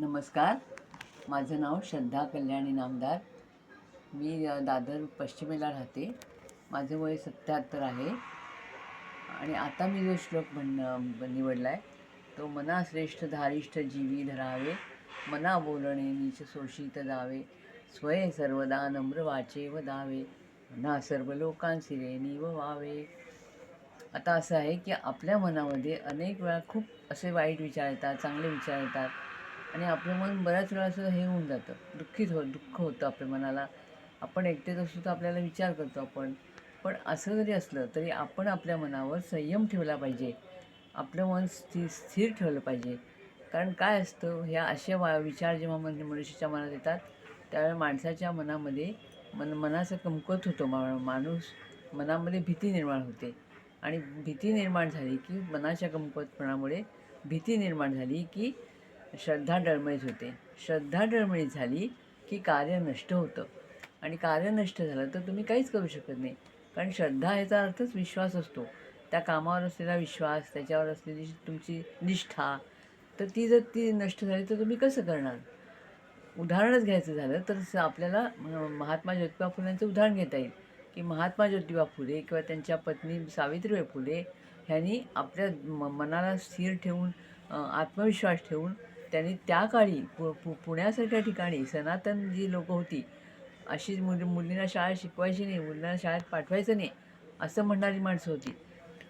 नमस्कार. माझं नाव श्रद्धा कल्याणी नामदार. मी दादर पश्चिमेला राहते. माझं वय सत्याहत्तर आहे. आणि आता मी जो श्लोक म्हण निवडला आहे तो मना श्रेष्ठ धारिष्ठ जीवी धरावे मना बोलणे नीच शोषित जावे स्वय सर्वदा नम्र वाचे वदावे मना सर्व लोकांसिरे व वावे. आता असं आहे की आपल्या मनामध्ये अनेक वेळा खूप असे वाईट विचार येतात चांगले विचार येतात. आणि आपलं मन बऱ्याच वेळा असं हे होऊन जातं. दुःखीत हो दुःख होतं आपल्या मनाला. आपण एकटेच असू तर आपल्याला विचार करतो आपण. पण असं जरी असलं तरी आपण आपल्या मनावर संयम ठेवला पाहिजे. आपलं मन स्थिर स्थिर ठेवलं पाहिजे. कारण काय असतं ह्या असे वा विचार जेव्हा मन मनुष्याच्या मनात येतात त्यावेळी माणसाच्या मनामध्ये मन मनाचं कमकत होतो. मा माणूस मनामध्ये भीती निर्माण होते. आणि भीती निर्माण झाली की मनाच्या कमकुवतपणामुळे भीती निर्माण झाली की श्रद्धा डळमळीत होते. श्रद्धा डळमळीत झाली की कार्य नष्ट होतं. आणि कार्य नष्ट झालं तर तुम्ही काहीच करू शकत नाही. कारण श्रद्धा याचा अर्थच विश्वास असतो. त्या कामावर असलेला विश्वास त्याच्यावर असलेली तुमची निष्ठा तर ती जर ती नष्ट झाली तर तुम्ही कसं करणार? उदाहरणच घ्यायचं झालं तर आपल्याला महात्मा ज्योतिबा फुलेंचं उदाहरण घेता येईल. की महात्मा ज्योतिबा फुले किंवा त्यांच्या पत्नी सावित्रीबाई फुले ह्यांनी आपल्या म मनाला स्थिर ठेवून आत्मविश्वास ठेवून त्यांनी त्या काळी पु पु पुण्यासारख्या ठिकाणी सनातन जी लोकं होती अशी मुली मुलींना शाळा शिकवायची नाही मुलींना शाळेत पाठवायचं नाही असं म्हणणारी माणसं होती.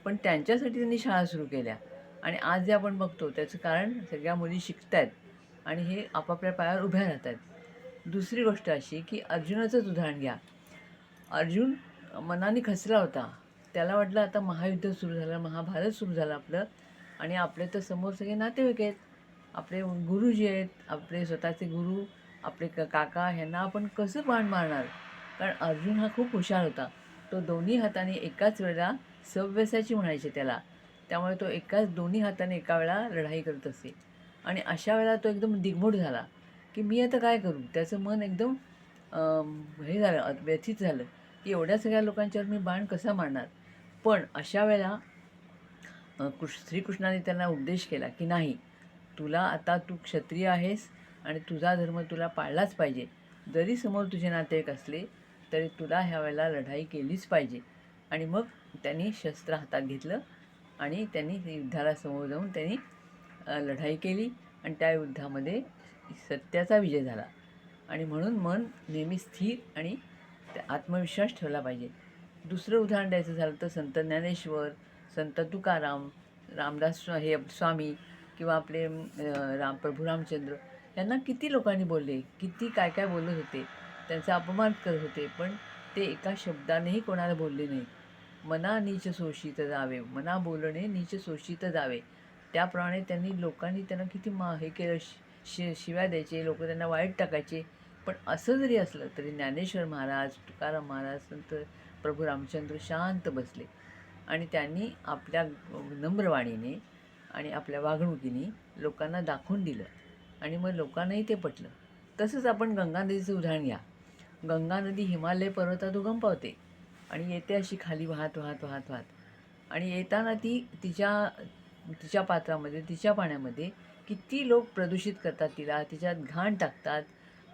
पण त्यांच्यासाठी त्यांनी शाळा सुरू केल्या. आणि आज जे आपण बघतो त्याचं कारण सगळ्या मुली शिकत आहेत आणि हे आपापल्या पायावर उभ्या राहत आहेत दुसरी गोष्ट अशी की अर्जुनाचंच उदाहरण घ्या. अर्जुन मनाने खचला होता. त्याला वाटलं आता महायुद्ध सुरू झालं महाभारत सुरू झालं आपलं. आणि आपले तर समोर सगळे नातेवाईक आहेत. आपले गुरुजी आहेत आपले स्वतःचे गुरु आपले क काका ह्यांना आपण कसं बाण मारणार? कारण अर्जुन हा खूप हुशार होता. तो दोन्ही हाताने एकाच वेळेला सव्यसाची म्हणायचे त्याला. त्यामुळे तो एकाच दोन्ही हाताने एका वेळा लढाई करत असे. आणि अशा वेळेला तो एकदम दिग्मूढ झाला की मी आता काय करू? त्याचं मन एकदम हे झालं व्यथित झालं की एवढ्या सगळ्या लोकांच्यावर मी बाण कसा मारणार? पण अशा वेळेला अ, कृष् श्रीकृष्णाने त्यांना उपदेश केला की नाही तुला आता तू क्षत्रिय आहेस आणि तुझा धर्म तुला पाळलाच पाहिजे. जरी समोर तुझे नातेवाईक असले तरी तुला ह्या वेळेला लढाई केलीच पाहिजे. आणि मग त्यांनी शस्त्र हातात घेतलं आणि त्यांनी युद्धाला समोर जाऊन त्यांनी लढाई केली आणि त्या युद्धामध्ये सत्याचा विजय झाला. आणि म्हणून मन नेहमी स्थिर आणि त्या आत्मविश्वास ठेवला पाहिजे. दुसरं उदाहरण द्यायचं झालं तर संत ज्ञानेश्वर संत तुकाराम रामदास हे स्वामी किंवा आपले राम प्रभू रामचंद्र यांना किती लोकांनी बोलले किती काय काय बोलत होते त्यांचा अपमान करत होते पण ते एका शब्दानेही कोणाला बोलले नाही. मना नीच शोषित जावे मना बोलणे नीच शोषित जावे. त्याप्रमाणे त्यांनी लोकांनी त्यांना किती मा हे केलं शि शि शिव्या द्यायचे लोक त्यांना वाईट टाकायचे. पण असं जरी असलं तरी ज्ञानेश्वर महाराज तुकाराम महाराज संत प्रभू रामचंद्र शांत बसले. आणि त्यांनी आपल्या नम्रवाणीने आणि आपल्या वागणुकीने लोकांना दाखवून दिलं. आणि मग लोकांनाही ते पटलं. तसंच आपण गंगा नदीचं उदाहरण घ्या. गंगा नदी हिमालय पर्वतात उगम पावते. आणि येते अशी खाली वाहत वाहत वाहत वाहत. आणि येताना ती तिच्या तिच्या पात्रामध्ये तिच्या पाण्यामध्ये किती लोक प्रदूषित करतात तिला तिच्यात घाण टाकतात.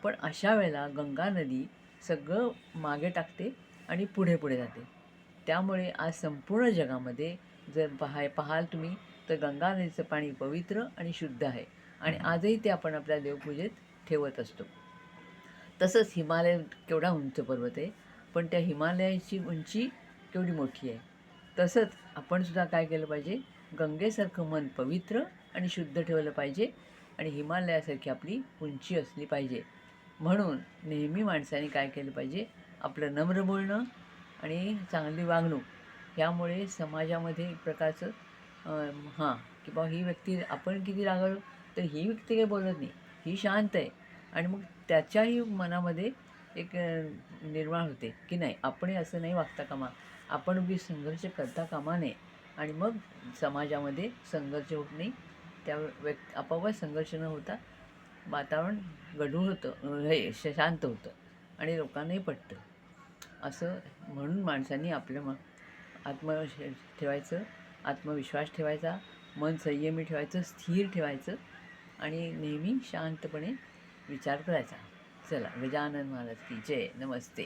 पण अशा वेळेला गंगा नदी सगळं मागे टाकते आणि पुढे पुढे जाते. त्यामुळे आज संपूर्ण जगामध्ये जर पाहाय पाहाल तुम्ही तर गंगा नदीचं पाणी पवित्र आणि शुद्ध आहे. आणि आजही ते आपण आपल्या देवपूजेत ठेवत असतो. तसंच हिमालय केवढा उंच पर्वत आहे पण त्या हिमालयाची उंची केवढी मोठी आहे. तसंच आपणसुद्धा काय केलं पाहिजे? गंगेसारखं मन पवित्र आणि शुद्ध ठेवलं पाहिजे आणि हिमालयासारखी आपली उंची असली पाहिजे. म्हणून नेहमी माणसाने काय केलं पाहिजे? आपलं नम्र बोलणं आणि चांगली वागणूक. यामुळे समाजामध्ये एक प्रकारचं हां की बा ही व्यक्ती आपण किती रागावलो तर ही व्यक्ती काही बोलत नाही. ही शांत आहे. आणि मग त्याच्याही मनामध्ये एक निर्माण होते की नाही आपण असं नाही वागता कामा. आपण बी संघर्ष करता कामा नये. आणि मग समाजामध्ये संघर्ष होत नाही. त्या व्यक् आपोआप संघर्ष न होता वातावरण गढूळ होतं हे श- शांत होतं आणि लोकांनाही पटतं. असं म्हणून माणसांनी आपलं म आत्म ठेवायचं. आत्मविश्वास ठेवायचा मन संयमी ठेवायचं स्थिर ठेवायचं आणि नेहमी शांतपणे विचार करायचा. चला गजानन महाराज की जय. नमस्ते.